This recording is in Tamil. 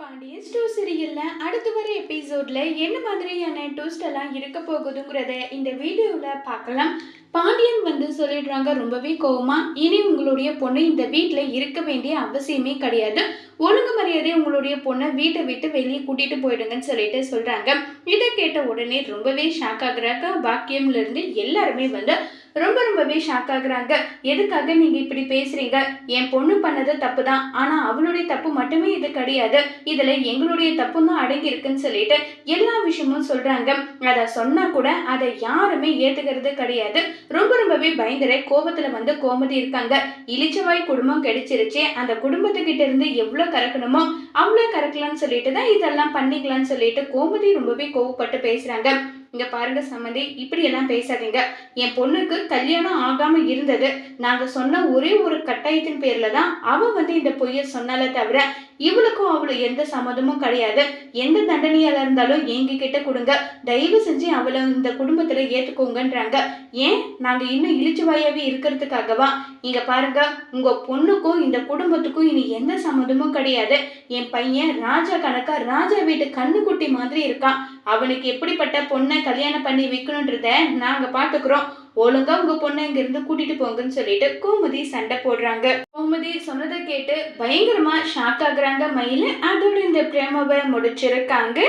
பாண்டியன் ஸ்டோ சீரியலில் அடுத்து வர எபிசோடில் என்ன மாதிரியான ட்விஸ்ட் எல்லாம் இருக்க போகுதுங்கிறத இந்த வீடியோவில் பார்க்கலாம். பாண்டியன் வந்து சொல்லிடுறாங்க ரொம்பவே கோவமா இனி உங்களுடைய பொண்ணு இந்த வீட்டில் இருக்க வேண்டிய அவசியமே கிடையாது. ஒழுங்கு மரியாதை உங்களுடைய பொண்ணை வீட்டை விட்டு வெளியே கூட்டிட்டு போயிடுங்கன்னு சொல்லிட்டு சொல்றாங்க. இதை கேட்ட உடனே ரொம்பவே ஷாக் ஆகுறாங்க. பாக்கியம்ல இருந்து எல்லாருமே வந்து ரொம்ப ரொம்பவே ஷாக் ஆகுறாங்க. எதுக்காக நீங்க இப்படி பேசுறீங்க? என் பொண்ணு பண்ணது தப்பு தான் ஆனா அவளுடைய தப்பு மட்டுமே இது கிடையாது. இதுல எங்களுடைய தப்பு தான் அடங்கி இருக்குன்னு சொல்லிட்டு எல்லா விஷயமும் சொல்றாங்க. அத சொன்னா கூட அதை யாருமே ஏத்துக்கிறது கிடையாது. ரொம்ப ரொம்பவே பயங்கர கோபத்துல வந்து கோமதி இருக்காங்க. இளிச்சவாய் குடும்பம் கிடைச்சிருச்சு. அந்த குடும்பத்துக்கிட்ட இருந்து எவ்வளவு கறக்கணுமோ அவ்வளோ கறக்கலாம்னு சொல்லிட்டு தான் இதெல்லாம் பண்ணிக்கலாம்னு சொல்லிட்டு கோமதி ரொம்பவே கோவப்பட்டு பேசுறாங்க. இங்க பாருங்க சம்மந்தி இப்படி எல்லாம் பேசாதீங்க. என் பொண்ணுக்கு கல்யாணம் ஆகாம இருந்தது. நாங்க சொன்ன ஒரே ஒரு கட்டாயத்தின் பேர்ல தான் அவ வந்து இந்த பொய்ய சொன்னாலே தவிர இவளுக்கும் அவளும் எந்த சம்மதமும் கிடையாது. எந்த தண்டனையால இருந்தாலும் எங்க கிட்ட கொடுங்க. தயவு செஞ்சு அவளை இந்த குடும்பத்துல ஏத்துக்கோங்கன்றாங்க. ஏன்? நாங்க இன்னும் இழிச்சுவாயாவே இருக்கிறதுக்காகவா? இங்க பாருங்க உங்க பொண்ணுக்கும் இந்த குடும்பத்துக்கும் இனி எந்த சம்மதமும் கிடையாது. என் பையன் ராஜா கணக்கா ராஜா வீட்டு கண்ணுக்குட்டி மாதிரி இருக்கான். அவனுக்கு எப்படிப்பட்ட பொண்ணை கல்யாணம் பண்ணி வைக்கணுன்றத நாங்க பாத்துக்கிறோம். ஒழுங்கா உங்க பொண்ணை இங்க இருந்து கூட்டிட்டு போங்கன்னு சொல்லிட்டு கோமதி சண்டை போடுறாங்க. கோமதி சொன்னதை கேட்டு பயங்கரமா ஷாக் ஆகுறாங்க மயில. அதோட இந்த பிரேமாவை முடிச்சிருக்காங்க.